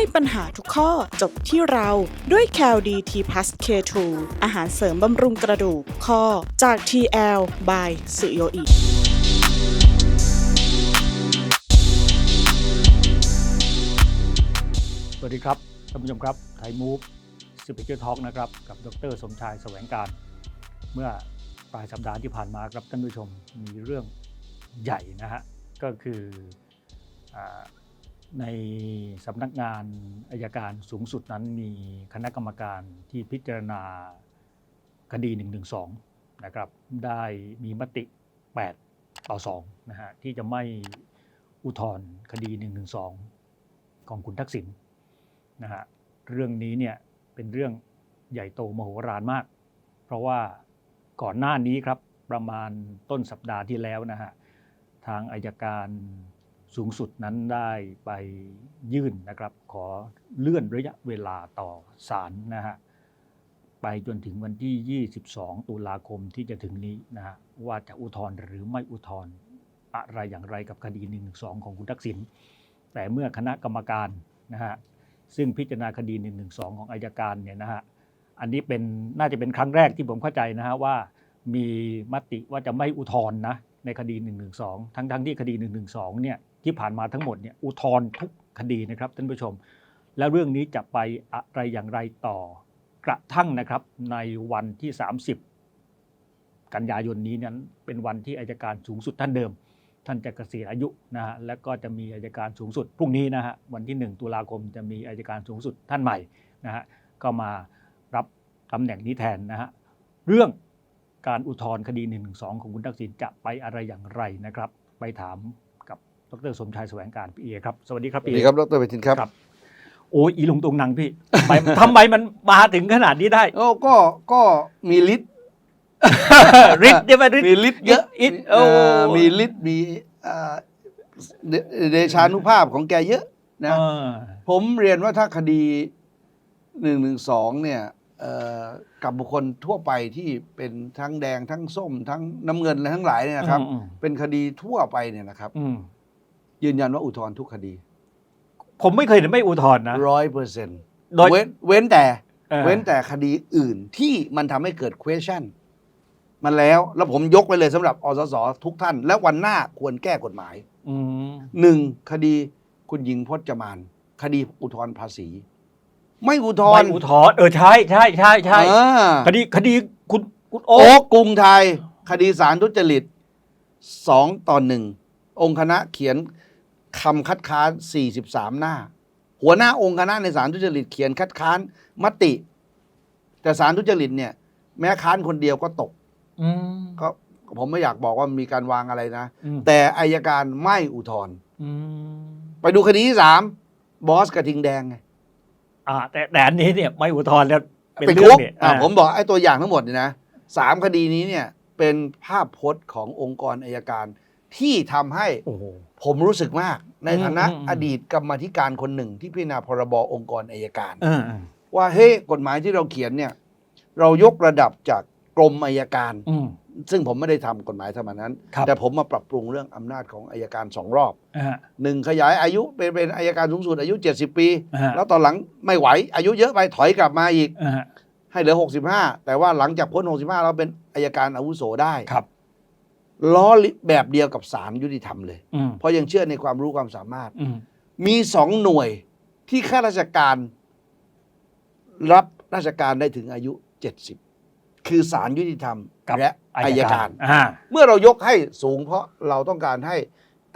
ให้ปัญหาทุกข้อจบที่เราด้วย c a l d t p l u s K2 อาหารเสริมบำรุงกระดูกข้อจาก TL by สุโยอิสวัสดีครับท่านผู้ชมครับไทยมูฟสปิเกอร์ทอ k นะครับ กับดรสมชายแสวงการ เมื่อปลายสัปดาห์ที่ผ่านมาครับท่านผู้ชมมีเรื่องใหญ่นะฮะก็คืออ ในสำนักงานอายการสูงสุดนั้นมีคณะกรรมการที่พิจารณาคดี 112 นะครับ ได้มีมติ 8 ต่อ 2 นะฮะ ที่จะไม่อุทธรณ์คดี 112 ของคุณทักษิณนะฮะ เรื่องนี้เนี่ยเป็นเรื่องใหญ่โตมโหฬารมาก เพราะว่าก่อนหน้านี้ครับประมาณต้นสัปดาห์ที่แล้วนะฮะ ทางอายการ สูงสุดนั้นได้ไปยื่นนะครับ ขอเลื่อนระยะเวลาต่อศาลนะฮะไปจนถึงวันที่ 22 ตุลาคมที่จะถึงนี้นะฮะว่าจะอุทธรณ์หรือไม่อุทธรณ์อะไรอย่างไรกับคดี 112 ของคุณทักษิณแต่เมื่อคณะกรรมการนะฮะซึ่งพิจารณาคดี 1 1 2 ของอายการเนี่ยนะฮะอันนี้เป็นน่าจะเป็นครั้งแรกที่ผมเข้าใจนะฮะว่ามีมติว่าจะไม่อุทธรณ์นะในคดี 1 1 2 ทั้งทั้งที่คดี 1 1 2 เนี่ย ที่ผ่านมาทั้งหมดเนี่ยอุทธรณ์ทุกคดีนะครับท่านผู้ชม แล้วเรื่องนี้จะไปอะไรอย่างไรต่อกระทั่งนะครับในวันที่ 30 กันยายนนี้นั้นเป็นวันที่อายการสูงสุดท่านเดิม ท่านจะเกษียณอายุนะฮะและก็จะมีอายการสูงสุดพรุ่งนี้นะฮะวันที่ 1 ตุลาคมจะมีอายการสูงสุดท่านใหม่นะฮะก็มารับตำแหน่งนี้แทนนะฮะเรื่องการอุทธรณ์คดี1 1 2ของคุณทักษิณจะไปอะไรอย่างไรนะครับ ไปถาม ดรสมชายแสวงการพี่เอครับ สวัสดีครับสวัพี่สเอดีครับดรเปทินครับครับโอ้ยอีลุงตุงนังพี่ทำไมทำไมมันมาถึงขนาดนี้ได้โอ้ก็ก็มีฤทธิ์ฤทธิ์เนี่ยมันฤทธิ์มีฤทธิ์เยอะอิดเอ่โอ้อมีฤทธิ์มีเอ่อเดเดชานุภาพของแกเยอะนะเออผมเรียนว่าถ้าคดีหนึ่งหนึ่งสองเนี่ยเอ่อกับบุคคลทั่วไปที่เป็นทั้งแดงทั้งส้ม ทั้งน้ำเงินและทั้งหลายเนี่ยนะครับอืมเป็นคดีทั่วไปเนี่ยนะครับอืม ยืนยันว่าอุทธรณ์ทุกคดีผมไม่เคยเห็นไม่อุทธรณ์นะร้อยเปอร์เซ็นต์โดย เว้นเว้นแต่ออ เว้นแต่คดีอื่นที่มันทำให้เกิด question มันแล้วแล้วผมยกไปเลยสำหรับอสสทุกท่าน และวันหน้าควรแก้กฎหมายอืมหนึ่งคดีคุณหญิงพจมาน คดีอุทธรณ์ภาษี ไม่อุทธรไม่ณ์อุทธรณ์เออใช่ใช่ใช่ใช่อ่า คดีคดีคุณคุณโอ๊โอ๊คกกรุงไทย คดีสารทุจริตสองต่อหนึ่งองค์คณะเขียน คำคัดค้าน 43 หน้า หัวหน้าองค์คณะในสารทุจริตเขียนคัดค้านมติ แต่สารทุจริตเนี่ย แม้ค้านคนเดียวก็ตกอืมก็ผมไม่อยากบอกว่ามีการวางอะไรนะอืมแต่อายการไม่อุทธรณ์อืมไปดูคดีที่สามบอสกระทิงแดงไงอ่า แต่แต่อันนี้เนี่ยไม่อุทธรณ์แล้วเป็นเป็นเรื่คุอกงเนี่ยอ่าอ่าผมบอกไอ้ตัวอย่างทั้งหมดเนี่ยนะสามคดีนี้เนี่ย เป็นภาพพจน์ขององค์กรอายการที่ทำให้โอ้โหผมรู้สึกมาก ในฐานะอืมอืมอดีตกรรมาธิการคนหนึ่งที่พิจารณาพรบองค์กรอายการเออเออว่าเฮ้ยกฎหมายที่เราเขียนเนี่ย เรายกระดับจากกรมอายการ อืม ซึ่งผมไม่ได้ทำกฎหมายทำแบบนั้น ครับ แต่ผมมาปรับปรุงเรื่องอำนาจของอายการสองรอบอ่า หนึ่งขยายอายุเป็นเป็นอายการสูงสุดอายุ 70 ปี อ่าแล้วตอนหลังไม่ไหว อายุเยอะไปถอยกลับมาอีก อ่าให้เหลือ 65 แต่ว่าหลังจากพ้น 65 เราเป็นอายการอาวุโสได้ ครับ ล้อแบบเดียวกับศาลยุติธรรมเลย อืมเพราะยังเชื่อในความรู้ความสามารถ อืมมีสองหน่วยที่ข้าราชการ รับราชการได้ถึงอายุ 70 คือศาลยุติธรรมกับและอายการ อ่า เมื่อเรายกให้สูงเพราะเราต้องการให้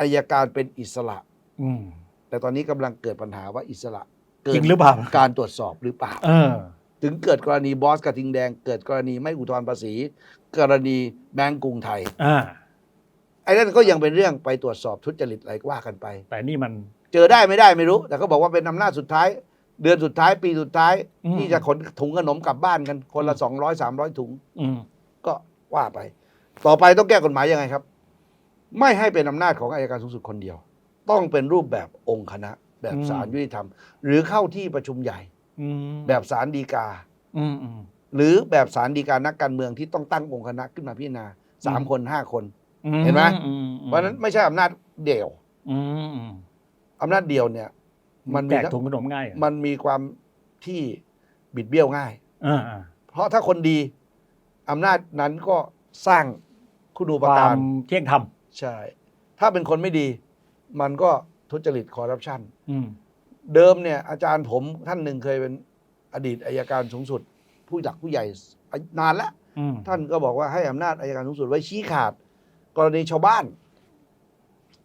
อายการเป็นอิสระ อืม แต่ตอนนี้กำลังเกิดปัญหาว่าอิสระเกิจรินงหรือเปล่า การตรวจสอบหรือเปล่า เออ ถึงเกิดกรณีบอสกระทิงแดง เกิดกรณีไม่อุทธรณ์ภาษี กรณีแบงก์กรุงไทยอ่าไอ้นั่นก็ยังเป็นเรื่องไปตรวจสอบทุจริตอะไรก็ว่ากันไป แต่นี่มัน เจอได้ไม่ได้ไม่รู้ แต่เขาบอกว่าเป็นอำนาจสุดท้าย เดือนสุดท้ายปีสุดท้าย อืม ที่จะขนถุงขนมกลับบ้านกันคนละอืมสองร้อยสามร้อยถุง อืมก็ว่าไป ต่อไปต้องแก้กฎหมายยังไงครับ ไม่ให้เป็นอำนาจของอายการสูงสุดคนเดียว ต้องเป็นรูปแบบองค์คณะ แบบศาลยุติธรรม หรือเข้าที่ประชุมใหญ่ อืมแบบศาลฎีกา อืมอืม หรือแบบศาลฎีกานักการเมืองที่ต้องตั้งองค์คณะขึ้นมาพิจารณาสามอืมคนห้าคนอืเห็นไหมอือืเพราะฉะนั้นไม่ใช่อำนาจเดี่ยวอืมอืมอำนาจเดียวเนี่ย มันมีแจกถุงขนมง่ายเหรอมันมีความที่บิดเบี้ยวง่ายอ่าอ่าเพราะถ้าคนดีอำนาจนั้นก็สร้างคุณูคปวาการมเที่ยงธรรมใช่ ถ้าเป็นคนไม่ดี มันก็ทุจริตคอร์รัปชันอืมเดิมเนี่ย อาจารย์ผมท่านหนึ่งเคยเป็นอดีตอายการสูงสุด ผู้หลักผู้ใหญ่นานแล้ว อืมท่านก็บอกว่าให้อำนาจอายการสูงสุดไว้ชี้ขาด กรณีชาวบ้าน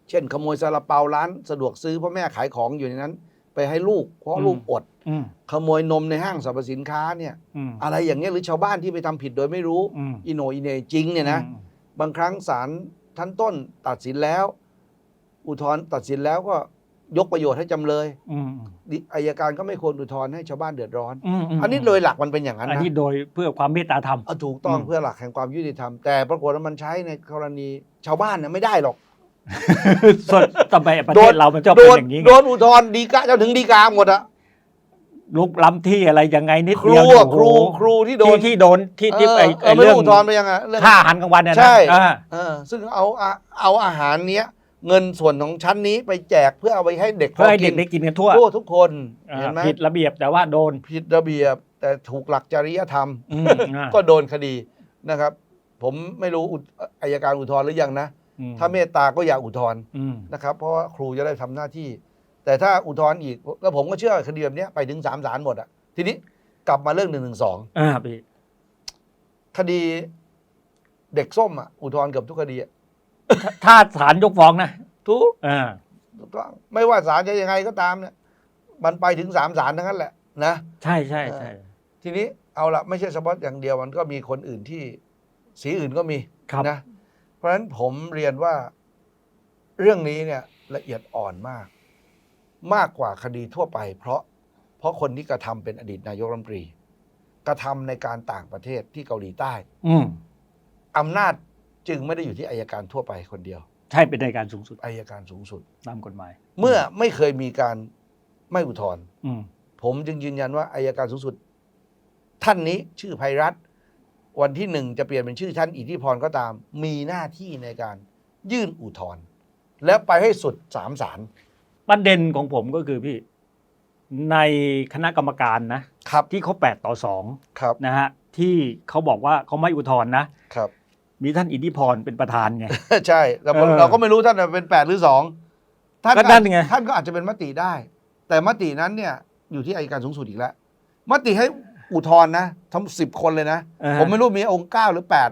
เช่น ขโมยซาลาเปาร้านสะดวกซื้อพ่อแม่ขายของอยู่ในนั้น ไปให้ลูกเพราะลูกอด อืมขโมยนมในห้างสรรพสินค้าเนี่ย อืมอะไรอย่างเงี้ยหรือชาวบ้านที่ไปทำผิดโดยไม่รู้ อืมอิโหนอิเหนจริงเนี่ยนะ อืมบางครั้งศาลท่านต้นตัดสินแล้ว อุทธรณ์ตัดสินแล้วก็ ยกประโยชน์ให้จำเลยอืมดิอายการก็ไม่ควรอุทธรณ์ให้ชาวบ้านเดือดร้อน อืมมอันนี้โดยหลักมันเป็นอย่างนั้นอันนะนี้โดยเพื่อความเมตตาธรรม เอาถูกต้องอืม เพื่อหลักแห่งความยุติธรรม แต่ปรากฏว่ามันใช้ในกรณีชาวบ้านเนี่ยไม่ได้หรอก ส่วนต่อไปประโดเทน ศเรามันชอบโดเป็นนอย่างนี้ไงโดนอุทธรณ์ดีกาเจ้าถึงดีกาหมดอะลุกล้ำที่อะไรยังไงนิดครูเดียวอะโอ้คโหรูครูที่โดนที่ที่โดนที่ที่เออไอ้เอไอ้อไม่เรื่รู้องอุทธรณ์ไปยังไงเรื่องค่าอาหารกลางวันเนี่ยนะใช่ อ่า เออซึ่งเอาอะเอาอาหารเนี้ย เงินส่วนของชั้นนี้ไปแจกเพื่อเอาไปให้เด็กเพื่อให้พเด็กได้กินกันทั่วทั่วทุกคนอ่าเห็นไหมผิดระเบียบแต่ว่าโดนผิดระเบียบแต่ถูกหลักจริยธรรมอืมอ่าก็โดนคดีนะครับ ผมไม่รู้อุทอายการอุทธรณ์หรือยังนะอืมถ้าเมตตาก็อย่าอุทธรณ์อืมนะครับ เพราะว่าครูจะได้ทำหน้าที่ แต่ถ้าอุทธรณ์อีกแล้วผมก็เชื่อคดีแบบเนี้ยไปถึงสามศาลหมดอะทีนี้กลับมาเรื่องหนึ่งหนึ่งสองอ่าพี่คดีเด็กส้มอะอุทธรณ์เกือบทุกคดีอะ ถ้าศาลยกฟ้องนะทุกอ่าถูกต้องไม่ว่าศาลจะยังไงก็ตามเนี่ย มันไปถึงสามศาลทั้งนั้นแหละ นะใช่ใช่ใช่ทีนี้เอาละไม่ใช่เฉพาะอย่างเดียวมันก็มีคนอื่นที่สีอื่นก็มีครับนะ เพราะฉะนั้นผมเรียนว่าเรื่องนี้เนี่ยละเอียดอ่อนมาก มากกว่าคดีทั่วไป เพราะเพราะคนที่กระทำเป็นอดีตนายกรัฐมนตรี กระทำในการต่างประเทศที่เกาหลีใต้อืมอำนาจ จึงไม่ได้อยู่ที่อายการทั่วไปคนเดียวใช่เป็นในการสูงสุดอายการสูงสุด ตามกฎหมาย เมื่อไม่เคยมีการไม่อุทธรณ์อืม ผมจึงยืนยันว่าอายการสูงสุด ท่านนี้ชื่อภัยรัฐวันที่หนึ่งจะเปลี่ยนเป็นชื่อท่านอิทธิพรก็ตาม มีหน้าที่ในการยื่นอุทธรณ์แล้วไปให้สุดสามศาลประเด็นของผมก็คือพี่ ในคณะกรรมการนะครับที่เขาแปดต่อสองครับนะฮะที่เขาบอกว่าเขาไม่อุทธรณ์นะครับ มีท่านอิทธิพรเป็นประธานไง ใช่แต่ผมเออเราก็ไม่รู้ท่านเป็นแปดหรือสองท่านก็นั่นไง ท่านก็อาจจะเป็นมติได้ แต่มตินั้นเนี่ยอยู่ที่อายการสูงสุดอีกแล้วมติให้อุทธรณ์นะทั้งสิบคนเลยนะอ่าผมไม่รู้มีองค์เก้าหรือแปด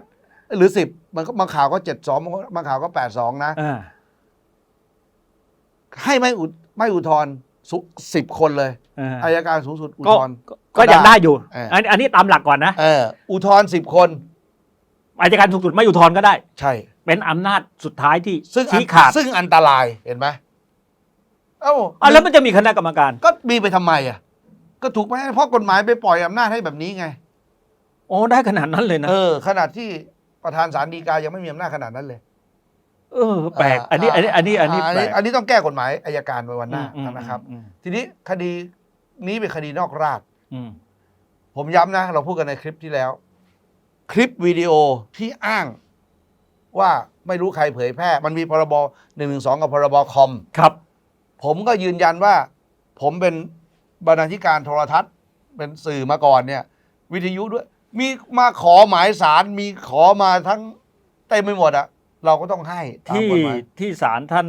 หรือสิบมันก็บางข่าวก็เจ็ดสองบางข่าวก็แปดสองนะ อ่าให้ไม่อุทไม่อุทธรณ์สิบคนเลยอ่าอายการสูงสุดอุทก็ธรณ์ ก็ก็ยังได้อยู่ เอออั อันอันนี้ตามหลักก่อนนะ เอออุทธรณ์สิบคน อายการสูงสุดไม่อุทธรณ์ก็ได้ ใช่ เป็นอำนาจสุดท้ายที่ซึ่งอันชี้ขาดซึ่งอันตรายเห็นไหมเอ้าอะแล้วมันจะมีคณะกรรมการ ก็มีไปทำไมอะ ก็ถูกไหมเพราะกฎหมายไปปล่อยอำนาจให้แบบนี้ไง โอ้ได้ขนาดนั้นเลยนะเออ ขนาดที่ประธานศาลฎีกายังไม่มีอำนาจขนาดนั้นเลย เออ แปลก อันนี้ อันนี้ อันนี้ อันนี้อันแปลนี้กอันนี้ต้องแก้กฎหมายอายการไว้วันหน้าอืมนะครับอืมทีนี้คดีนี้เป็นคดีนอกราชอืมผมย้ำนะ เราพูดกันในคลิปที่แล้ว คลิปวิดีโอที่อ้างว่าไม่รู้ใครเผยแพร่ มันมีพรบหนึ่งหนึ่งสองกับพรบคอม ครับ ผมก็ยืนยันว่า ผมเป็นบรรณาธิการโทรทัศน์ เป็นสื่อมาก่อนเนี่ย วิทยุด้วย มีมาขอหมายสารมีขอมาทั้งเต็มไปหมดอะเราก็ต้องให้ตามที่กฎหมายที่ศาลท่าน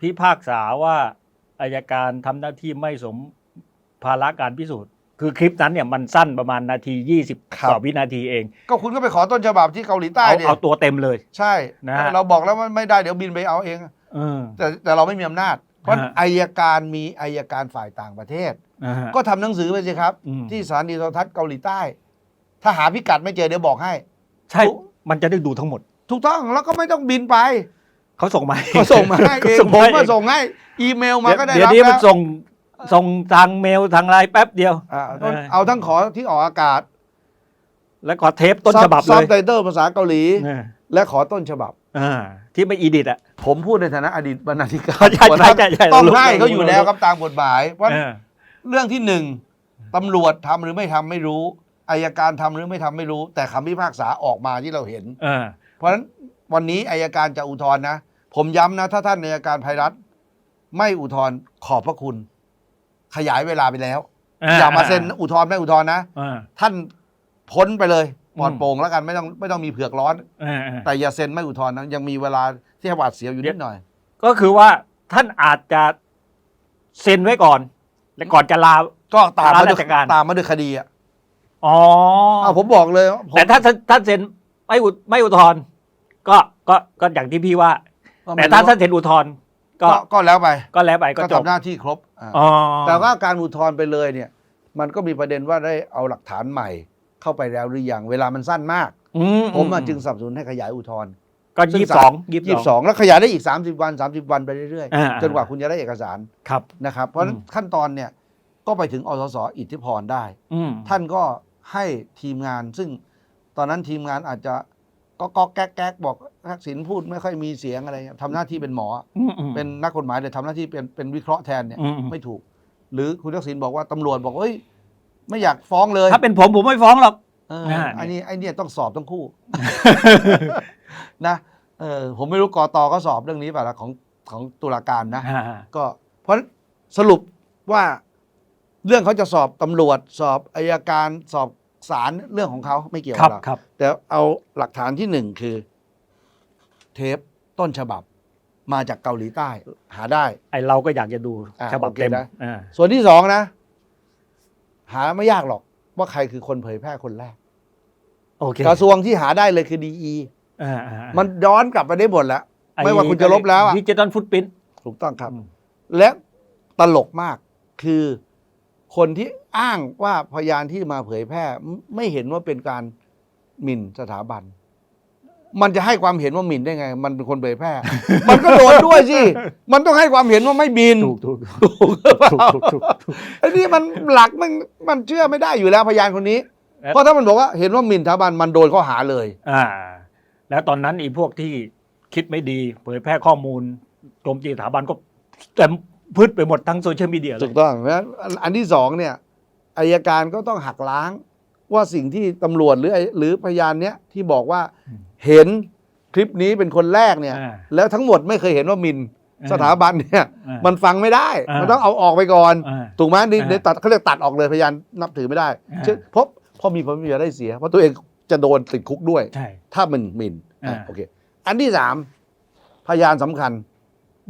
พิพากษาว่าอายการทำหน้าที่ไม่สมภาระการพิสูจน์ คือคลิปนั้นเนี่ยมันสั้นประมาณนาที 20ต่อวินาทีเอง ก็คุณก็ไปขอต้นฉบับที่เกาหลีใต้เอาดิเอาตัวเต็มเลย ใช่ นะฮะ เราบอกแล้วว่าไม่ได้เดี๋ยวบินไปเอาเอง เออ แต่แต่เราไม่มีอำนาจ เพราะฮะ อายการมีอายการฝ่ายต่างประเทศ นะฮะ ก็ทำหนังสือไปสิครับ อืม ที่สถานีโทรทัศน์เกาหลีใต้ ถ้าหาพิกัดไม่เจอเดี๋ยวบอกให้ ใช่ มันจะได้ดูทั้งหมด ถูกต้องแล้วก็ไม่ต้องบินไปเขาส่งมาเขาส่งมาให้เองส่งผมให้มาส่งให้ อีเมลมาก็ได้เดี๋ยวรับนี้มันแล้วส่ง ส่งทางเมลทางไลน์แป๊บเดียว อ่าเออ เอาทั้งขอที่ออกอากาศแล้วก็เทปต้นฉบับซัเลบยไตเติลภาษาเกาหลี เออและขอต้นฉบับ อ่าที่ไม่อีดิทอะ ผมพูดในฐานะอดีตบรรณาธิการใช่ใช่ใช่ใช่ต้องรู้ให้เขารู้อยู่แล้วรู้ครับตามกฎหมายเพราะเออ เรื่องที่หนึ่งตำรวจทำหรือไม่ทำไม่รู้อายการทำหรือไม่ทำไม่รู้ แต่คำพิพากษาออกมาที่เราเห็น เออ เพราะฉะนั้นวันนี้อายการจะอุทธรณ์นะ ผมย้ำนะ ถ้าท่านอายการภัยรัฐไม่อุทธรณ์ขอบพระคุณ ขยายเวลาไปแล้ว อย่ามาเซ็นอุทธรณ์ไม่อุทธรณ์นะอ่าท่านพ้นไปเลยปลอดอืมโปร่งแล้วกันไม่ต้องไม่ต้องมีเผือกร้อนอ่าอ่าแต่อย่าเซ็นไม่อุทธรณ์นะยังมีเวลาที่ให้หวาดเสียวอยู่นิดหน่อย ก็คือว่าท่านอาจจะเซ็นไว้ก่อน และก่อนจะลาก็ตามมาลาด้วยราชการตามมาด้วยคดีอะอ๋ออ้าวผมบอกเลยว่าผมแต่ถ้าท่านท่านเซ็นไม่อุไม่อุทธรณ์ก็ก็ก็อย่างที่พี่ว่าก็ไม่แต่ถ้ารู้ท่านเซ็นอุทธรณ์ก็ก็ก็แล้วไป ก็แล้วไปก็ก็จบทำหน้าที่ครบอ่าอ๋อ แต่ว่าการอุทธรณ์ไปเลยเนี่ย มันก็มีประเด็นว่าได้เอาหลักฐานใหม่ เข้าไปแล้วหรือยังเวลามันสั้นมากอืผมมาจึงสนับสนุนให้ขยายอุทธรณ์ก็ซึ่ยี่งสิบสองยี่ยี่สิสิบบสสององแล้วขยายได้อีก 30 วัน 30 วันไปเรื่อยอ่าๆจนกว่าคุณจะได้เอกสารครับนะครับ เพราะฉะนั้นอืมขั้นตอนเนี่ยก็ไปถึงอสสอิทธิพรได้อืมท่านก็ให้ทีมงานซึ่งตอนนั้นทีมงานอาจจะก็ก็แก๊กแก๊กบอก ทักษิณพูดไม่ค่อยมีเสียงอะไรทำหน้าที่เป็นหมออืมอืมเป็นนักกฎหมายแต่ทำหน้าที่เป็นเป็นวิเคราะห์แทนเนี่ยอืมอืมไม่ถูก หรือคุณทักษิณบอกว่าตำรวจบอกเฮ้ยไม่อยากฟ้องเลย ถ้าเป็นผมผมไม่ฟ้องหรอกเอออ่าอันนี้ไอ้เนี่ยต้องสอบทั้งคู่นะเออผมไม่รู้กตก็สอบเรื่องนี้ป่ะละของของตุลาการนะอ่าก็เพราะสรุปว่าเรื่องเขาจะสอบตำรวจ สอบอายการสอบศาลเรื่องของเขาไม่เกี่ยวครักับบเราครับแต่เอาหลักฐานที่หนึ่งคือ เทปต้นฉบับ มาจากเกาหลีใต้ หาได้ ไอเราก็อยากจะดูอ่าฉบับโอเคเต็มนะ อ่าส่วนที่สองนะ หาไม่ยากหรอก ว่าใครคือคนเผยแพร่คนแรก โอเคกระทรวงที่หาได้เลยคือดีอ่าอ่ามันย้อนกลับไปได้หมดแล้วอ้ไม่ว่าคุณจะลบแล้วอะ ดิจิตอลฟุตปริน ถูกต้องครับ อืม และตลกมากคือคนที่อ้างว่าพยานที่มาเผยแพร่ไม่ไม่เห็นว่าเป็นการหมิ่นสถาบัน มันจะให้ความเห็นว่าหมิ่นได้ไง มันเป็นคนเผยแพร่ มันก็โดนด้วยสิ มันต้องให้ความเห็นว่าไม่บินถูกถูกถูกหรือเปถูกล่าถูกถูกถูกไอ้นี่มันหลักมันมันเชื่อไม่ได้อยู่แล้วพยานคนนี้แล้วเพราะถ้ามันบอกว่าเห็นว่าหมิ่นสถาบันมันโดนข้อหาเลย อ่า แล้วตอนนั้นอีพวกที่คิดไม่ดี เผยแพร่ข้อมูลโจมตีสถาบันก็เต็มพืชไปหมดทั้งโซเชียลมีเดียเลถูยกต้องเพราะฉะนั้นอันที่สองเนี่ยอายการก็ต้องหักล้างว่าสิ่งที่ตำรวจหรือไอ้หรือพยานเนี้ยที่บอกว่าอืม เห็นคลิปนี้เป็นคนแรกเนี่ย อ่าแล้วทั้งหมดไม่เคยเห็นว่าหมินอ่าสถาบันเนี่ย อ่ามันฟังไม่ได้ อ่ามัมันต้องเอาออกไปก่อน อ่าถูกไหมนี่อ่าในตัดเขาเรียกตัดออกเลยพยานนับถือไม่ได้อ่า เชื่อเพราะเพราะมีผลประโยชน์ได้เสีย เพราะตัวเองจะโดนติดคุกด้วย ใช่ ถ้ามันหมินอ่า อะโอเค อันที่สามพยานสำคัญ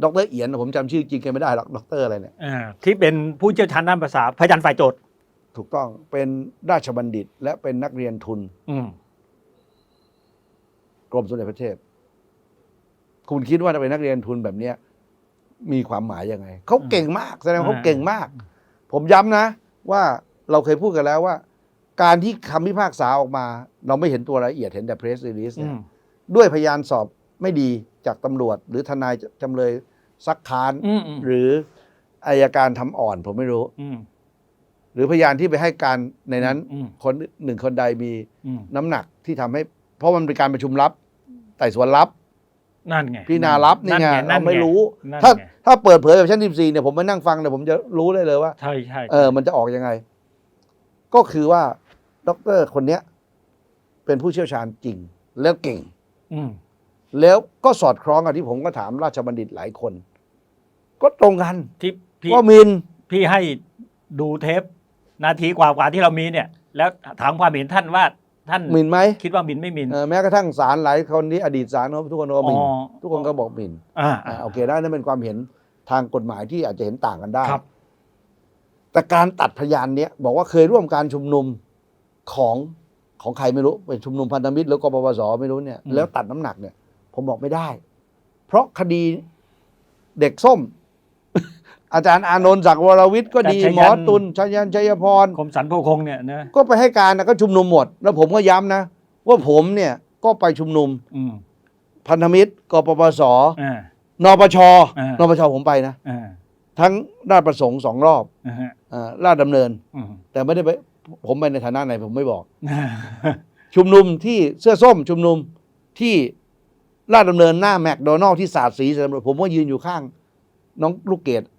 ดรเอียนผมจำชื่อจริงแกไม่ได้หรอกดรอะไรเนี่ย อ่าที่เป็นผู้เชี่ยวชาญด้านภาษาพยานฝ่ายโจทย์ถูกต้องเป็นราชบัณฑิต และเป็นนักเรียนทุน อืม กรมสมเด็จพระเทพ คุณคิดว่าจะเป็นนักเรียนทุนแบบเนี้ย มีความหมายยังไง เขาเก่งมาก แสดงว่าเขาเก่งมาก ผมย้ำนะ ว่าเราเคยพูดกันแล้วว่า การที่คำพิพากษาออกมา เราไม่เห็นตัวรายละเอียดเห็นแต่ press release อืเนี่ยมด้วยพยานสอบไม่ดีจากตำรวจ หรือทนายจำเลยซักค้านอืมอืมหรืออายการทำอ่อน ผมไม่รู้อืมหรือพยานที่ไปให้การในนั้นอืมคนหนึ่งคนใดมีอืมน้ำหนักที่ทำให้ เพราะมันเป็นการประชุมลับ ไต่สวนลับนั่นไงพี่นารับนี่ไงนั่เราไม่รู้นั่นถ้าไงถ้าเปิดเผยแบบชั้นสิบสี่เนี่ยผมมานั่งฟังเนี่ยผมจะรู้เลยเลยว่าใช่ใช่เออ มันจะออกยังไง ก็คือว่าด็อกเตอร์คนเนี้ย เป็นผู้เชี่ยวชาญจริง แล้วเก่ง อืมแล้วก็สอดคล้องกับที่ผมก็ถามราชบัณฑิตหลายคน ก็ตรงกันที่พี่ว่ามินพี่ให้ดูเทป นาทีกว่าๆที่เรามีเนี่ย แล้วถามความเห็นท่านว่า ท่านมินไหมคิดว่าหมินไม่หมินเออแม้กระทั่งศาลหลายคนที่อดีตศาลเขาทุกคนก็มินอ๋อ ทุกคนก็บอกมินอ่าอ่าโอเคได้นั่นเป็นความเห็นทางกฎหมายที่อาจจะเห็นต่างกันได้ ครับ แต่การตัดพยานเนี้ยบอกว่าเคยร่วมการชุมนุมของของใครไม่รู้เป็นชุมนุมพันธมิตรหรือกปปสไม่รู้เนี่ยอืม แล้วตัดน้ำหนักเนี่ย ผมบอกไม่ได้ เพราะคดีเด็กส้ม อาจารย์อานนท์ศักดิ์วรวิทย์ก็ดีแต่ชัยหมยัอนตุลชัยยันชัยพรคมสันโพคงเนี่ยนะก็ไปให้การนะก็ชุมนุมหมด แล้วผมก็ย้ำนะ ว่าผมเนี่ยก็ไปชุมนุมอืมพันธมิตรกปปสอ่านปชอ่านนปชผมไปนะอ่าทั้งราชประสงค์สองรอบอ่าฮะอ่าราชดำเนินอืมแต่ไม่ได้ไปผมไปในฐานะไหนผมไม่บอก ชุมนุมที่เสื้อส้มชุมนุมที่ลาดดำเนินหน้าแมคโดนัลล์ที่สาดสีใส่ตำรวจผมก็ยืนอยู่ข้าง น้องลูกเกดอ่า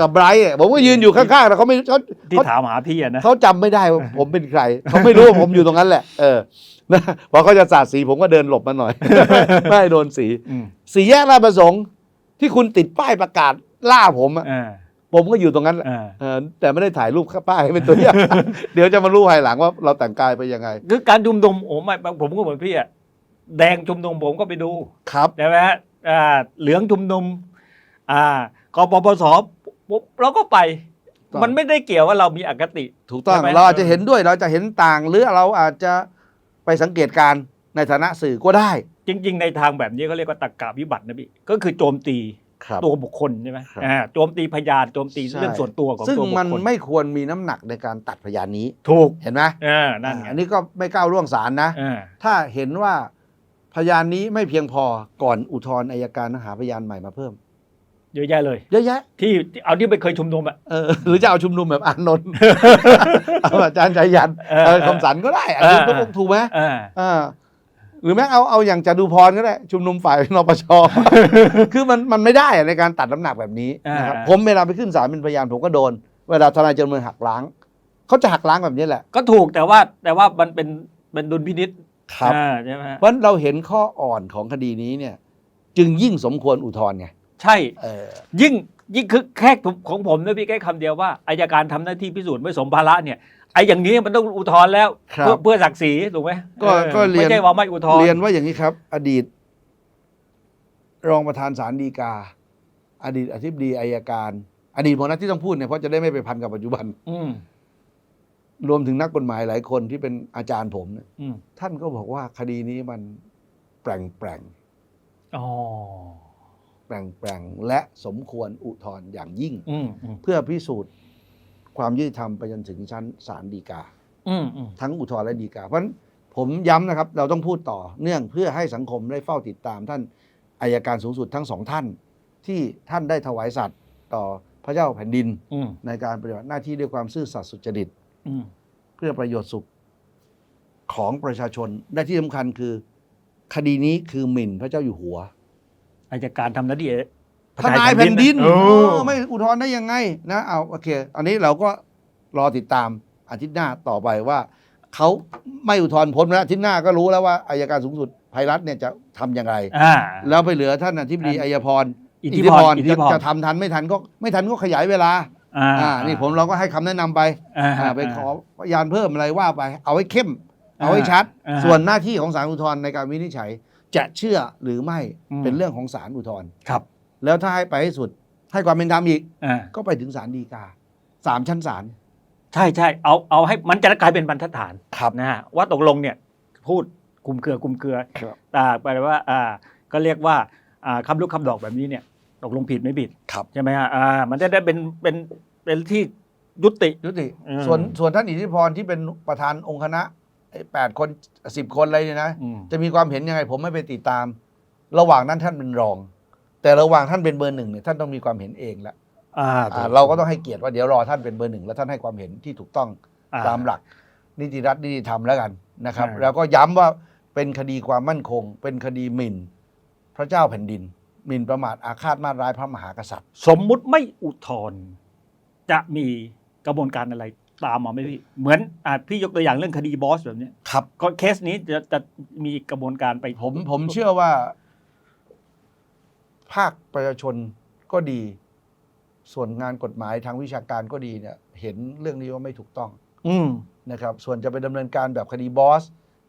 กับไบรท์อะผมก็ยืนอยู่ข้างๆแต่เขาไม่เขาที่เขาถามหาพี่อะนะเขาจำไม่ได้ว่าผมเป็นใครเขาไม่รู้ว่าผมอยู่ตรงนั้นแหละ เออนะพอเขาจะสาดสีผมก็เดินหลบมาหน่อย ไม่ให้โดนสี อืมสีแยกราชประสงค์ ที่คุณติดป้ายประกาศล่าผมอะอ่าผมก็อยู่ตรงนั้นแหละอ่าเออแต่ไม่ได้ถ่ายรูปข้าป้ายให้เป็นตัวอย่าง เดี๋ยวจะมารู้ภายหลังว่าเราแต่งกายไปยังไงคือการชุมนุมโอ้ไม่ผมก็เหมือนพี่อะแดงชุมนุมผมก็ไปดูครับ ใช่ไหมฮะอ่าเหลืองชุมนุมอ่า กปปสปุ๊บเราก็ไปต้อง มันไม่ได้เกี่ยวว่าเรามีอคติ ถูกต้องใช่ไหม เราอาจจะเห็นด้วยเราจะเห็นต่างหรือเราอาจจะไปสังเกตการณ์ในฐานะสื่อก็ได้จริง ๆ ในทางแบบนี้เขาเรียกว่าตรรกะวิบัตินะพี่ก็คือโจมตีครับ ตัวบุคคลใช่ไหมครับ อ่าโจมตีพยานโจมตีใช่เรื่องส่วนตัวของซึ่งตัวบุคมันคลไม่ควรมีน้ำหนักในการตัดพยานนี้ ถูกเห็นไหมอ่านั่นไงอันนี้ก็ไม่ก้าวล่วงศาลนะ อ่าถ้าเห็นว่าพยานนี้ไม่เพียงพอก่อนอุทธรณ์อายการต้องหาพยานใหม่มาเพิ่ม เยอะแยะเลย เยอะแยะ ที่ที่เอาที่ไม่เคยชุมนุมอะ เออหรือจะเอาชุมนุมแบบอานนท์ เอาอาจารย์ชัยยันเออเออ คำสันก็ได้อันนี้เออก็ถูกไหมอ่าอ่าหรือแม้เอาเอาอย่างจตุพรก็ได้ ชุมนุมฝ่ายนปช คือมันมันไม่ได้อะในการตัดน้ำหนักแบบนี้นะครับอ่า ผมเวลาไปขึ้นศาลเป็นพยานผมก็โดน เวลาทนายจำเมืองหักล้างเขาจะหักล้างแบบนี้แหละก็ถูกแต่ว่าแต่ว่ามันเป็นเป็นดุลพินิษครับอ่าใช่ไหมฮะเพราะฉะนั้นเราเห็นข้ออ่อนของคดีนี้เนี่ย จึงยิ่งสมควรอุทธรณ์ไง ใช่เออยิ่งยิ่งคือแค่ของผมนะพี่แค่คำเดียวว่าอายการทำหน้าที่พิสูจน์ไม่สมภาระเนี่ยไอ้อย่างนี้มันต้องอุทธรณ์แล้ว ครับ เพื่อเพื่อศักดิ์ศรีถูกไหมก็ออก็เรียนไม่ใช่ว่าไม่อุทธรณ์เรียนว่าอย่างนี้ครับ อดีต รองประธานศาลฎีกา อดีตอธิบดีอายการ อดีตหมอนัทที่ต้องพูดเนี่ยเพราะจะได้ไม่ไปพันกับปัจจุบัน อืมรวมถึงนักกฎหมายหลายคนที่เป็นอาจารย์ผมเนี่ยอืมท่านก็บอกว่าคดีนี้มันแปลงแปลงอ๋อ แปลงแปลงและสมควรอุทธรณ์อย่างยิ่ง อืมอืมเพื่อพิสูจน์ความยุติธรรมไปจนถึงชั้นศาลฎีกา อืมอืมทั้งอุทธรณ์และฎีกา เพราะฉะนั้นผมย้ำนะครับ เราต้องพูดต่อเนื่องเพื่อให้สังคมได้เฝ้าติดตามท่านอายการสูงสุดทั้งสองท่าน ที่ท่านได้ถวายสัตย์ต่อพระเจ้าแผ่นดิน อืมในการปฏิบัติหน้าที่ด้วยความซื่อสัตย์สุจริต อืมเพื่อประโยชน์สุขของประชาชน และที่สำคัญคือ คดีนี้คือหมิ่นพระเจ้าอยู่หัว อายการทำหน้าที่ทนายแผ่นดินโอ้เออไม่อุทธรณ์ได้ยังไงนะเอาโอเค อันนี้เราก็รอติดตามอาทิตย์หน้าต่อไปว่าเขาไม่อุทธรณ์พ้นแล้วอาทิตย์หน้าก็รู้แล้วว่าอายการสูงสุดภัยรัฐเนี่ยจะทำอย่างไรอ่า แล้วไปเหลือท่านอธิบดีอ่าอัยพรอิทธิพรอิทธิจะพร จะทำทันไม่ทันก็ไม่ทันก็ขยายเวลาอ่าอ่านี่ผมเราก็ให้คำแนะนำไปอ่า อ่าไปขอพยานเพิ่มอะไรว่าไป เอาไว้เข้มอ่าเอาไว้ชัด อ่า ส่วนหน้าที่ของศาลอุทธรณ์ในการวินิจฉัย จะเชื่อหรือไม่อืมเป็นเรื่องของศาลอุทธรณ์ครับ แล้วถ้าให้ไปให้สุดให้ความเป็นธรรมอีกอ่า ก็ไปถึงศาลฎีกาสามชั้นศาล ใช่ใช่เอาเอาให้มันจะกลายเป็นบรรทัดฐานครับนะฮะว่าตกลงเนี่ยพูดคุมเครือคุมเครือครับแต่แปลว่าอ่าก็เรียกว่าอ่าคำลูกคำดอกแบบนี้เนี่ยตกลงผิดไม่ผิดครับ ใช่ไหมฮะอ่ามันจะได้เป็นเป็นเป็นที่ยุติ ยุติ อืม ส่วนส่วนท่านอิทธิพรที่เป็นประธานองค์คณะ ไอ้แปดคนสิบคนอะไรเนี่ยนะอืม จะมีความเห็นยังไง ผมไม่ไปติดตาม ระหว่างนั้นท่านเป็นรอง แต่ระหว่างท่านเป็นเบอร์หนึ่งเนี่ยท่านต้องมีความเห็นเองละอ่าอ่าเราก็ต้องให้เกียรติว่าเดี๋ยวรอท่านเป็นเบอร์หนึ่งแล้วท่านให้ความเห็นที่ถูกต้องอ่ ตามหลัก นิติรัฐนิติธรรมแล้วกันนะครับอ่าแล้วก็ย้ำว่าเป็นคดีความมั่นคง เป็นคดีหมิ่น พระเจ้าแผ่นดินหมิ่นประมาทอาฆาตมาตร้ายพระมหากษัตริย์ สมมุติไม่อุทธรณ์จะมีกระบวนการอะไร ตามมาไหมพี่ เหมือนอ่าพี่ยกตัวอย่างเรื่องคดีบอสแบบเนี้ยครับ ก็เคสนี้จะจะมีกระบวนการไปผมผมเชื่อว่า ภาคประชาชนก็ดี ส่วนงานกฎหมายทางวิชาการก็ดีเนี่ย เห็นเรื่องนี้ว่าไม่ถูกต้อง อืมนะครับ ส่วนจะไปดำเนินการแบบคดีบอส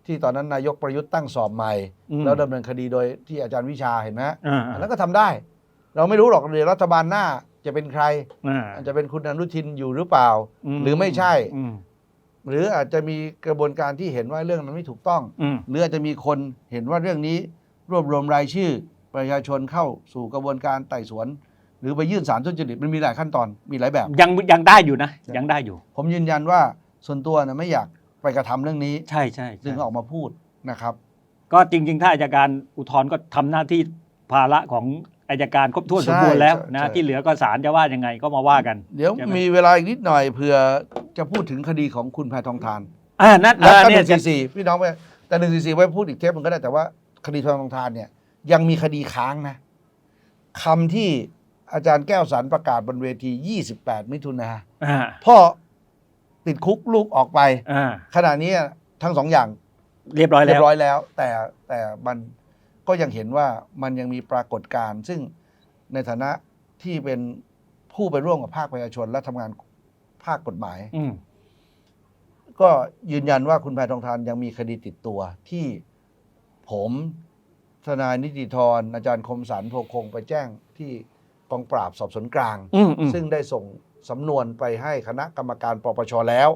ที่ตอนนั้นนายกประยุทธ์ตั้งสอบใหม่อืมแล้วดำเนินคดีโดยที่อาจารย์วิชาเห็นไหมอ่าอันนั้นก็ทำได้ เราไม่รู้หรอกเดี๋ยวรัฐบาลหน้า จะเป็นใคร อ่า อาจจะเป็นคุณอนุทินอยู่หรือเปล่าหรือไม่ใช่ อืมหรืออาจจะมีกระบวนการที่เห็นว่าเรื่องนั้นไม่ถูกต้อง อืมหรืออาจจะมีคนเห็นว่าเรื่องนี้รวบรวมรายชื่อ ประชาชนเข้าสู่กระบวนการไต่สวน หรือไปยื่นสารทุจริตมันมีหลายขั้นตอนมีหลายแบบ ยังยังได้อยู่นะ ยังได้อยู่ ผมยืนยันว่าส่วนตัวนะไม่อยากไปกระทำเรื่องนี้ใช่ใช่จึงใช่ออกมาพูดนะครับ ก็จริง ๆ ถ้าอายการอุทธรณ์ก็ทำหน้าที่ภาระของ อายการครบถ้วนใช่สมบูรณ์แล้วใช่นะใช่ที่เหลือก็ศาลจะว่ายังไงก็มาว่ากัน เดี๋ยวใช่ไหมมีเวลาอีกนิดหน่อยเผื่อจะพูดถึงคดีของคุณแพทองทานอ่านั่นแล้วอ่าก็หเนี่ยนึ่งสี่สี่พี่น้องไปแต่หนึ่งสี่สี่ไว้พูดอีกเทปมันก็ได้แต่ว่าคดีแพทองทานเนี่ยยังมีคดีค้างนะคำที่อาจารย์แก้วสารประกาศบนเวที 28 มิถุนาอ่าพ่อติดคุกลูกออกไปอ่าขณะนี้ทั้งสองอย่างเรียบร้อยเรีแล้ยวบร้อยแล้ว แต่แต่มัน ก็ยังเห็นว่ามันยังมีปรากฏการณ์ซึ่งในฐานะที่เป็นพ่อคู่ไปร่วมกับภาคประชาชนและทำงานภาคกฎหมาย อืม ก็ยืนยันว่าคุณแพทองทานยังมีคดีติดตัวที่ผมทนายนิติธรอาจารย์คมสันโพคงไปแจ้งที่กองปราบสอบสวนกลาง อืมอืมซึ่งได้ส่งสำนวนไปให้คณะกรรมการปปชแล้ว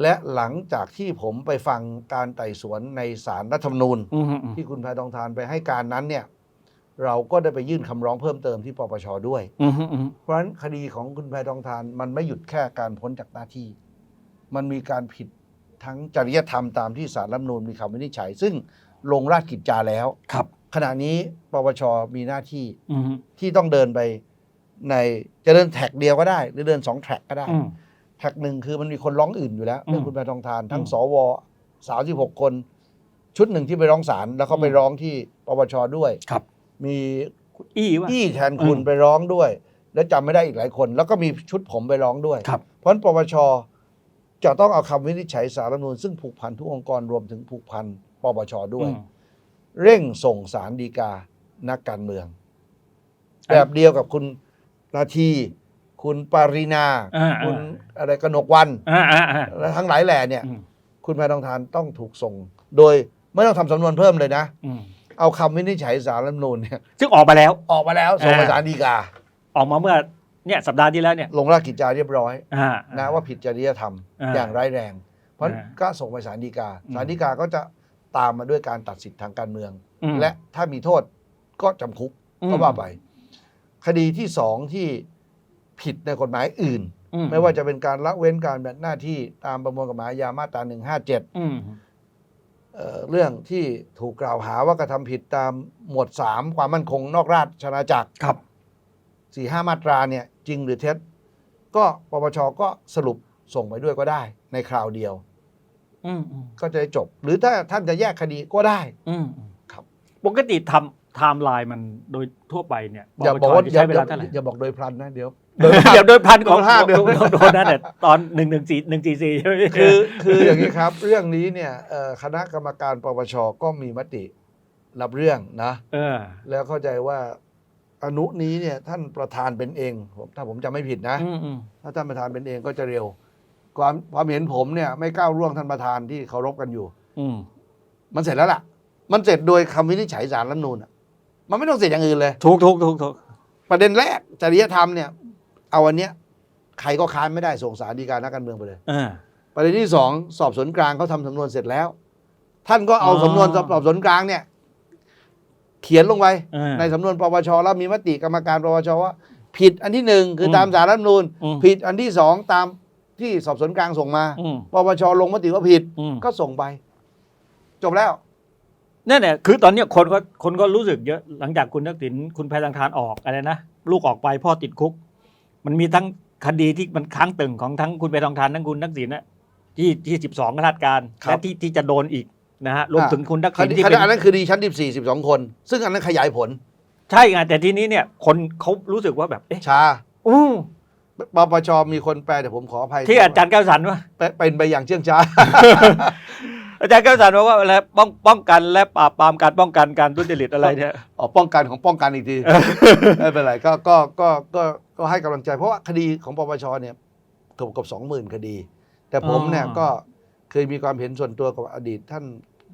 และหลังจากที่ผมไปฟังการไต่สวนในศาลรัฐธรรมนูญอืมอืมที่คุณแพทองทานไปให้การนั้นเนี่ย เราก็ได้ไปยื่นคำร้องเพิ่มเติมที่ปปชด้วยอืมอืมเพราะฉะนั้นคดีของคุณแพทองทานมันไม่หยุดแค่การพ้นจากหน้าที่ มันมีการผิดทั้งจริยธรรมตามที่สารรัฐธรรมนูญมีคำวินิจฉัย ซึ่งลงราชกิจจาแล้ว ครับขณะนี้ปปชมีหน้าที่อืมที่ต้องเดินไปในจะเดินแท็กเดียวก็ได้ หรือเดินสองแท็กก็ได้ อืม แท็กหนึ่งคือมันมีคนร้องอื่นอยู่แล้วอืมเรื่องคุณแพทองทาน ทั้งอืมสวสาวที่หกคน ชุดหนึ่งที่ไปร้องศาลแล้วก็ไปอืมร้องที่ปปชด้วย ครับ มีอี้วะอี้แทนคุณอืมไปร้องด้วย และจำไม่ได้อีกหลายคน แล้วก็มีชุดผมไปร้องด้วย ครับ เพราะฉะนั้นปปชจะต้องเอาคำวินิจฉัยสารรัฐธรรมนูญซึ่งผูกพันทุกองค์กรรวมถึงผูกพันปปชด้วย อืม เร่งส่งสารดีกานักการเมืองอันแบบเดียวกับคุณนาที คุณปารินา อ่าคุณอ่าอะไรกนกวันอ่าอ่าอ่าและทั้งหลายแหล่เนี่ย อืม คุณแพทองทานต้องถูกส่ง โดยไม่ต้องทำสำนวนเพิ่มเลยนะอืมเอาคำวินิจฉัยสารรัฐธรรมนูญเนี่ยซึ่งออกมาแล้ว ออกมาแล้วส่งไปอ่า ศาลฎีกา ออกมาเมื่อเนี่ยสัปดาห์ที่แล้วเนี่ยลงราชกิจจาเรียบร้อยอ่า นะว่าผิดจริยธรรมอ่าอย่างร้ายแรง เพราะอ่าก็ส่งไปศาลฎีกาอืม ศาลฎีกาก็จะตามมาด้วยการตัดสิทธิทางการเมือง อืม และถ้ามีโทษก็จำคุกอืม ก็ว่าไป คดีที่สองที่ ผิดในกฎหมายอื่นอืไม่ว่าจะเป็นการละเว้นการปฏิบัติหน้าที่ตามประมวลกฎหมายอาญามาตรา 157อืมเอ่อเรื่องที่ถูกกล่าวหาว่ากระทำผิดตามหมวด 3 ความมั่นคงนอกราชอาณาจักรครับ4 5มาตราเนี่ยจริงหรือเท็จ ก็ปปชก็สรุปส่งไปด้วยก็ได้ ในคราวเดียวอืมอืมก็จะได้จบ หรือถ้าท่านจะแยกคดีก็ได้อืมอืมครับ ปกติทำไทม์ไลน์มันโดยทั่วไปเนี่ยอย่าบอกว่าปปชจะอย่าใช้เวลาเท่าไหร่อย่าบอกโดยพลันนะเดี๋ยว เดี๋ยวโดยพันของโดยภาพเดี๋ยวโดนนั่นแหละตอนหนึ่งหนึ่งสี่หนึ่งสี่สี่ใช่ไหมคือคืออย่างนี้ครับ เรื่องนี้เนี่ยเอ่อคณะกรรมการปปชก็มีมติรับเรื่องนะเออแล้วเข้าใจว่าอนุนี้เนี่ยท่านประธานเป็นเองผมถ้าผมจำไม่ผิดนะอืมอืมถ้าท่านประธานเป็นเองก็จะเร็ว ความความเห็นผมเนี่ย ไม่ก้าวล่วงท่านประธานที่เคารพกันอยู่ อืมมันเสร็จแล้วล่ะ มันเสร็จโดยคำวินิจฉัยสารรัฐธรรมนูญอะมันไม่ต้องเสร็จอย่างอื่นเลย ถูกถูกถูกถูกประเด็นแรกจริยธรรมเนี่ย เอาอันเนี้ยใครก็ค้านไม่ได้ส่งสารดีการนักการเมืองไปเลยเออประเด็นที่สองสอบสวนกลางเขาทำสำนวนเสร็จแล้ว ท่านก็เอาอ๋อสำนวนสอบสอบสวนกลางเนี่ย เขียนลงไปเออในสำนวนปปชแล้วมีมติกรรมการปปชว่า ผิดอันที่หนึ่งคืออมตามสารรัฐธรรมนูญอืม ผิดอันที่สองตามที่สอบสวนกลางส่งมาอืมปปชลงมติว่าผิด อืมก็ส่งไป จบแล้ว นั่นแหละคือตอนเนี้ยคนก็คนก็รู้สึกเยอะหลังจากคุณทักษิณคุณแพทองทานออกอะไรนะลูกออกไปพ่อติดคุก มันมีทั้งคดีที่มันค้างตึงของทั้งคุณแพทองทานทั้งคุณทักษิณนะที่ที่สิบสองราชการครับ และที่ที่จะโดนอีกนะฮะรวมถึงคุณทักคษิณดีที่คเป็ดีนอันนั้นคือดีชั้นสิบสี่สิบสองคน ซึ่งอันนั้นขยายผลใช่ไงแต่ทีนี้เนี่ยคนเขารู้สึกว่าแบบเอ๊ะชาอู้ปปชมีคนแปลแต่ผมขออภัยที่อาจารย์แก้วสันว่าเป็นไปอย่างเชื่องช้า อาจารย์แก้วสันบอกว่าอะไรป้องป้องกันและปราบปรามการป้องกันการทุจริตอะไรเนี่ยอ๋อป้องกันของป้องกันอีกทีไม่เป็นไรก็ก็ก็ก็ก็ให้กำลังใจ เพราะว่าคดีของปปชเนี่ยเกือบเกับสองหมื่นคดี แต่ผมเนี่ยอ๋อก็เคยมีความเห็นส่วนตัวกับอดีตท่าน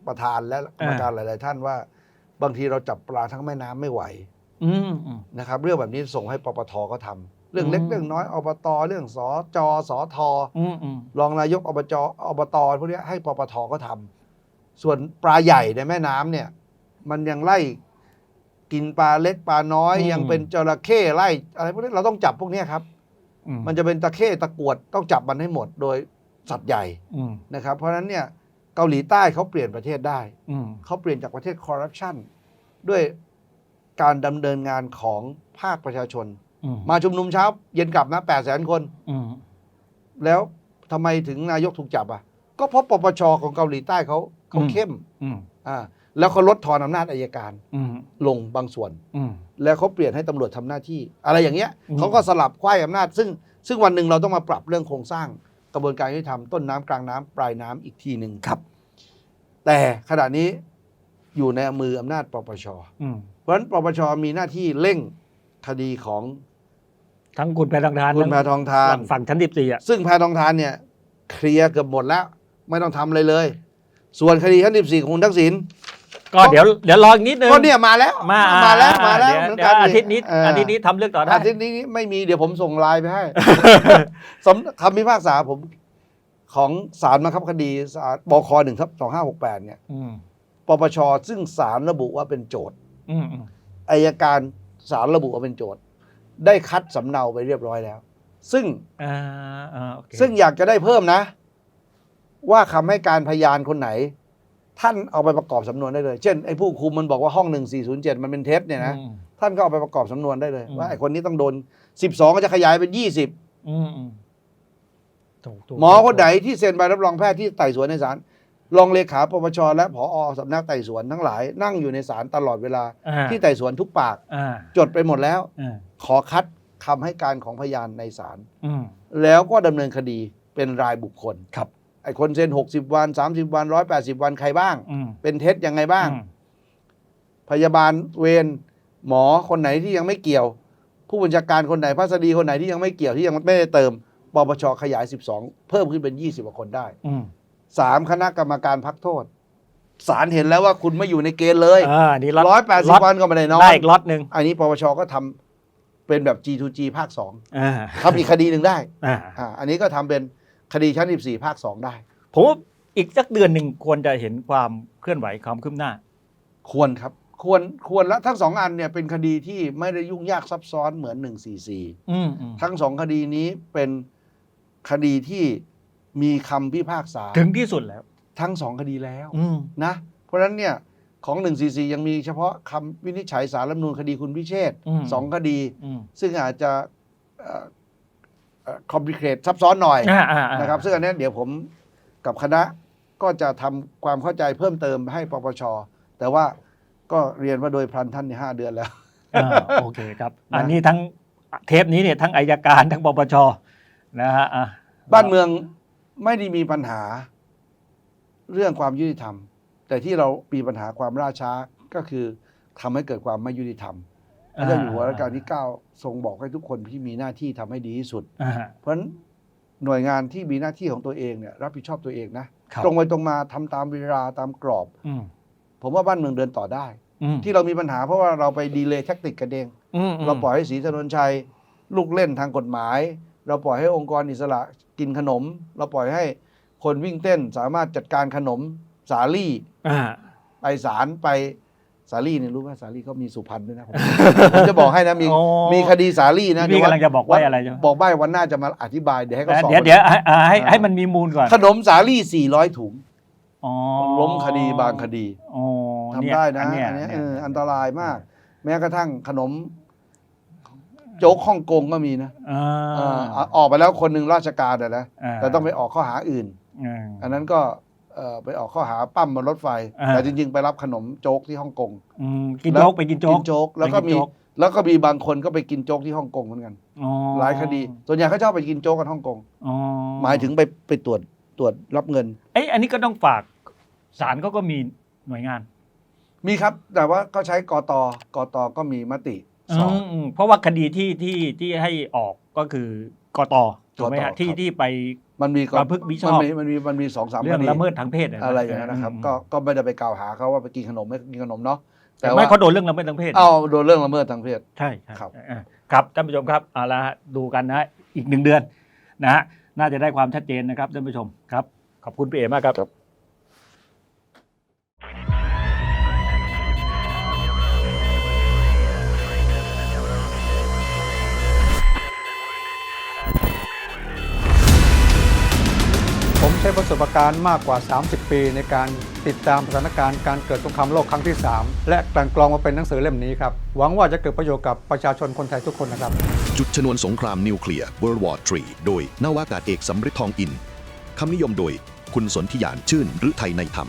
ประธานและกรรมการหลาย ๆ ท่านว่า บางทีเราจับปลาทั้งแม่น้ำไม่ไหวอืมอืมนะครับเรื่องแบบนี้ส่งให้ปปทก็ทำ เรื่องเล็กอืมเรื่องน้อยอบตเรื่องสจสทอืมอืมรองนายกอบจอบตพวกเนี้ยให้ปปทก็ทำส่วนปลาใหญ่ในแม่น้ำเนี่ย มันยังไล่กินปลาเล็กปลาน้อย ยังเป็นจระเข้ไล่อะไรพวกนี้เราต้องจับพวกเนี้ยครับอืมมันจะเป็นตะเข้ตะกรวดต้องจับมันให้หมดโดยสัตว์ใหญ่อืมนะครับ เพราะฉะนั้นเนี่ยเกาหลีใต้เขาเปลี่ยนประเทศได้อืมเขาเปลี่ยนจากประเทศคอร์รัปชันด้วยการดำเนินงานของภาคประชาชนอื มมาชุมนุมเช้า เย็นกลับนะแปดแสนคนอืมแล้วทำไมถึงนายกถูกจับอะ ก็เพราะปปชของเกาหลีใต้เขาเขาเข้มอืมอ่าแล้วเขาลดทอนอำนาจอายการอืมลงบางส่วนอืมแล้วเขาเปลี่ยนให้ตำรวจทำหน้าที่ อะไรอย่างเงี้ยอืมเขาก็สลับควายอำนาจ ซึ่งซึ่งวันหนึ่งเราต้องมาปรับเรื่องโครงสร้างกระบวนการยุติธรรมต้นน้ำกลางน้ำปลายน้ำอีกทีหนึ่งครับ แต่ขณะนี้อยู่ในมืออำนาจปปชอืมเพราะฉะนั้นปปชมีหน้าที่เร่งคดีของ ทั้งคุณแพทองทานคุณแพทองทานฝั่งฝั่งชั้นสิบสี่อะซึ่งแพทองทานเนี่ย เคลียร์เกือบหมดแล้ว ไม่ต้องทำอะไรเลย ส่วนคดีชั้น14ของคุณทักษิณก็เดี๋ยวเดี๋ยวรออีกนิดนึงก็เนี่ยมาแล้วมามาแล้วมาแล้วเดี๋ยเหมือนเดี๋กัยนวอาทิตย์นี้เออออาทิตย์นี้ทำเรื่องต่อได้อาทิตย์นี้ไม่มีเดี๋ยวผมส่งไลน์ไปให้สำคำพิพากษาผมของศาลบังคับคดีศาลบคหนึ่งทับสองห้าหกแปดเนี่ยอืมปปชซึ่งศาลระบุว่าเป็นโจทย์อืมอืมอายการศาลระบุว่าเป็นโจทย์ ได้คัดสำเนาไปเรียบร้อยแล้ว ซึ่งอ่าอ่าโอเคซึ่งอยากจะได้เพิ่มนะ ว่าคำให้การพยานคนไหน ท่านเอาไปประกอบสำนวนได้เลย เช่นไอ้ผู้คุมมันบอกว่าห้องหนึ่งสี่ศูนย์เจ็ดมันเป็นเท็จเนี่ยนะ อืม ท่านก็เอาไปประกอบสำนวนได้เลย อืม ว่าไอ้คนนี้ต้องโดนสิบสองก็จะขยายเป็นยี่สิบอืมอืมถูกถูกหมอคนไหนที่เซ็นใบรับรองแพทย์ที่ไต่สวนในศาล รองเลขาปปชและผอสำนักไต่สวนทั้งหลายนั่งอยู่ในศาลตลอดเวลา อ่า ที่ไต่สวนทุกปาก อ่าจดไปหมดแล้ว อ่าขอคัดคำให้การของพยานในศาลอืม แล้วก็ดำเนินคดีเป็นรายบุคคลครับ ไอ้คนเซ็น 60 วัน 30 วัน 180 วันใครบ้าง อืมเป็นเท็จยังไงบ้าง อืมพยาบาลเวรหมอคนไหนที่ยังไม่เกี่ยว ผู้บัญชาการคนไหนพัสดีคนไหนที่ยังไม่เกี่ยวที่ยังไม่ได้เติมปปชขยาย 12 เพิ่มขึ้นเป็น 20กว่าคนได้ อืม สามคณะกรรมการพักโทษศาลเห็นแล้วว่าคุณไม่อยู่ในเกณฑ์เลยอ่านี่ล็อตร้อยแปดสิล็บอตวันก็ไม่ได้นอนได้อีกล็อตหนึ่งอันนี้ปปชก็ทำเป็นแบบ G2G ภาค2อ่าทำอีกคดีหนึ่งได้อ่าอ่าอันนี้ก็ทำเป็นคดีชั้น14ภาค2ได้ ผมว่าอีกสักเดือนหนึ่งควรจะเห็นความเคลื่อนไหวความคืบหน้า ควรครับ ควรควรและทั้งสองอันเนี่ยเป็นคดีที่ไม่ได้ยุ่งยากซับซ้อนเหมือน144อืมอืมทั้งสองคดีนี้เป็นคดีที่ มีคำพิพากษาถึงที่สุดแล้ว ทั้งสองคดีแล้วอืมนะ เพราะฉะนั้นเนี่ยของ144ยังมีเฉพาะคำวินิจฉัยสารรัฐธรรมนูญคดีคุณพิเชษฐ์อืม สองคดี อืมซึ่งอาจจะคอมพลีเคทซับซ้อนหน่อยอ่าอ่าอ่านะครับซึ่งอันเนี้ยเดี๋ยวผมกับคณะก็จะทำความเข้าใจเพิ่มเติมให้ปปช แต่ว่าก็เรียนว่าโดยพลันท่านในห้าเดือนแล้ว อ่าโอเคครับนะอันนี้ทั้งเทปนี้เนี่ยทั้งอายการทั้งปปชนะฮะอะบ้านเมือง ไม่ได้มีปัญหาเรื่องความยุติธรรม แต่ที่เรามีปัญหาความล่าช้าก็คือทำให้เกิดความไม่ยุติธรรมพระเจ้าอยู่หัวรัชกาลที่9ทรงบอกให้ทุกคนที่มีหน้าที่ทำให้ดีที่สุด อ่าเพราะฉะนั้นหน่วยงานที่มีหน้าที่ของตัวเองเนี่ยรับผิดชอบตัวเองนะครับ ตรงไปตรงมาทำตามเวลาตามกรอบ อืมผมว่าบ้านเมืองเดินต่อได้ อืมที่เรามีปัญหาเพราะว่าเราไปดีเลย์แท็กติกกันเอง อืมเราปล่อยให้ศรีถนนชัย ลูกเล่นทางกฎหมาย เราปล่อยให้องค์กรอิสระ กินขนม เราปล่อยให้คนวิ่งเต้นสามารถจัดการขนมสาลี่อ่า ไปศาลไปสาลี่เนี่ยรู้ว่าสาลี่เขามีสุพรรณด้วยนะผม ผมจะบอกให้นะมีโอ้มีคดีสาลี่นะพี่เดี๋ยวกำลังจะบอกไว้อะไรใช่ไหมบอกใบ้วันหน้าจะมาอธิบายเดี๋ยวให้เขาสอบเดี๋ยวเดี๋ยวให้อ่าให้ให้มันมีมูลก่อนขนมสาลี่400 ถุงอ๋อล้มคดีบางคดี อ๋อทำเยได้นะอัเนี้ยอันเนี้ยเยเอออันตรายมาก แม้กระทั่งขนม โจ๊กฮ่องกงก็มีนะอ่าเอออะออกไปแล้วคนหนึ่งราชการอะนะาแต่ต้องไปออกข้อหาอื่นอืมอันนั้นก็เอ่อไปออกข้อหาปั้มบนรถไฟอ่าแต่จริง ๆ ไปรับขนมโจ๊กที่ฮ่องกงอืมกินแล้วโจ๊กไปกินโจ๊กิกนโจ๊กแล้วก็ไปกินมีโจ๊กแล้วก็มีบางคนก็ไปกินโจ๊กที่ฮ่องกงเหมือนกันอ๋อหลายคดี ส่วนใหญ่เขาชอบไปกินโจ๊กกันฮ่องกงอ๋อหมายถึงไปไปตรวจตรวจรับเงินเอ้ยอันนี้ก็ต้องฝากศาลเขาก็มีหน่วยงาน มีครับแต่ว่าก็ใช้กตกตก็มีมติ สอบอืมอืมเพราะว่าคดีที่ที่ที่ให้ออกก็คือกตถูกไหมกตฮะที่ครับที่ไปมันมีประพฤติมิชมัอบมีมันมีมันมีสองสามเรื่คองดีละเมิดทางเพศอะไรอย่างนั้นนะครับมก็ก็ไม่ได้ไปกล่าวหาเขาว่าไปกินขนมไม่กินขนมเนาะแต่แต่ไม่ว่าเขาโดนเรื่องละเมิดทางเพศเอาโดนเรื่องละเมิดทางเพศใช่ใช่ครับอ่าครับท่านผู้ชมครับเอาละฮะดูกันนะฮะอีกหนึ่งเดือนนะฮะน่าจะได้ความชัดเจนนะครับท่านผู้ชมครับ ขอบคุณพี่เอมากครับ ใช้ประสบการณ์มากกว่า 30 ปี ในการติดตามสถานการณ์การเกิดสงครามโลกครั้งที่ 3 และกลั่นกรองมาเป็นหนังสือเล่มนี้ครับ หวังว่าจะเกิดประโยชน์กับประชาชนคนไทยทุกคนนะครับ จุดชนวนสงครามนิวเคลียร์ World War 3 โดยนาวากาศเอกสำริดทองอิน คำนิยมโดยคุณสนธิยานชื่นหรือไทยในธรรม